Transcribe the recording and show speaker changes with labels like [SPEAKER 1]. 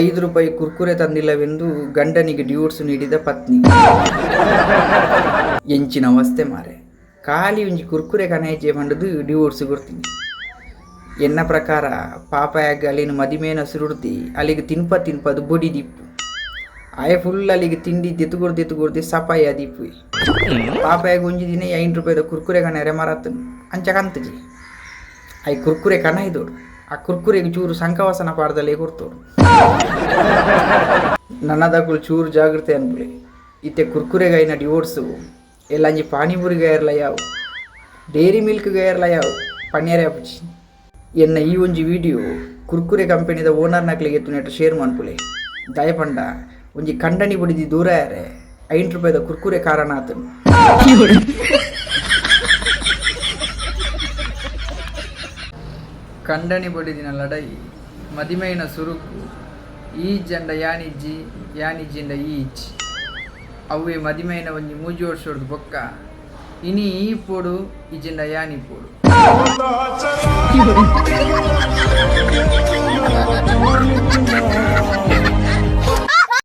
[SPEAKER 1] ಐದು ರೂಪಾಯಿ ಕುರ್ಕುರೆ ತಂದಿಲ್ಲವೆಂದು ಗಂಡನಿಗೆ ಡಿವೋರ್ಸ್ ನೀಡಿದ ಪತ್ನಿ. ಎಂಚಿನ ಅವಸ್ಥೆ ಮಾರೆ. ಖಾಲಿ ಒಂಜಿ ಕುರ್ಕುರೆ ಕನಾಯಿಚೆ ಮಂಡದು ಡಿವೋರ್ಸ್ ಕೊಡ್ತೀನಿ. ಎನ್ನ ಪ್ರಕಾರ ಪಾಪಯಾಗ ಅಲ್ಲಿನ ಮದಿಮೇನ ಸುರುಡ್ತಿ, ಅಲ್ಲಿಗೆ ತಿನ್ಪ ತಿನ್ಪದು ಬೊಡಿ ದಿಪ್ಪು. ಆಯ ಫುಲ್ ಅಲ್ಲಿಗೆ ತಿಂಡಿ ದಿತ್ತುಗುಡ್ದು ದಿತ್ತುಗುಡ್ದು ಸಪಾಯಿ ದಿಪ್ಪು. ಪಾಪಯಾಗ ಒಂಜಿ ದಿನ ಐನ್ ರೂಪಾಯಿದ ಕುರ್ಕುರೆ ಕಣ ಎರೆಮರತ್ತನು ಅಂಚ ಕಂತಜಿ. ಐ ಕುರ್ಕುರೆ ಕಣ ಇದ್ದೋಡು ಆ ಕುರ್ಕುರೆಗೆ ಚೂರು ಸಂಕವಾಸನ ಪಾಡ್ದಲ್ಲೇ ಕೊಡ್ತು. ನನ್ನದಾಗಲು ಚೂರು ಜಾಗ್ರತೆ ಅನ್ಬಿಡಿ. ಇತ್ತೆ ಕುರ್ಕುರೆಗಾಯಿನ ಡಿವೋರ್ಸು ಎಲ್ಲಂಜಿ ಪಾನಿಪುರಿ ಗಾಯರ್ಲ ಯಾವು? ಡೈರಿ ಮಿಲ್ಕ್ ಗಾಯರ್ಲ ಯಾವು? ಪನ್ನೇರ ಅಪ್ಪಚಿ ಎನ್ನ ಈ ಒಂಜಿ ವಿಡಿಯೋ ಕುರ್ಕುರೆ ಕಂಪೆನಿದ ಓನರ್ ನಕ್ಲಿಗೆ ಎತ್ತು ನೆಟ್ಟು ಶೇರ್ ಮಾಡ್ಕೊಳ್ಳಿ ದಯಪಂಡ, ಒಂಜಿ ಕಂಡನಿ ಬಡಿದಿ ದೂರ ಯಾರೆ? ಐನೂರು ರೂಪಾಯಿದ ಕುರ್ಕುರೆ ಕಾರಣ ಆತನು ಕಂಡನಿ ಬಡಿದಿನ ಲಡೈ ಮದಿಮೈನ ಸುರುಕು ಈ ಜಂಡ ಯಾನಿಜ್ಜಿ ಅಂಡ ಈಜ್. ಅವೇ ಮದಿಮೈನ ಒಂಜಿ ಮೂಜಿ ವರ್ಷೋಡ್ದು ಬೊಕ್ಕ. ಇನಿ ಈ ಪೋಡು ಈಜೆಂಡ ಯಾನಿ ಪೋಡು.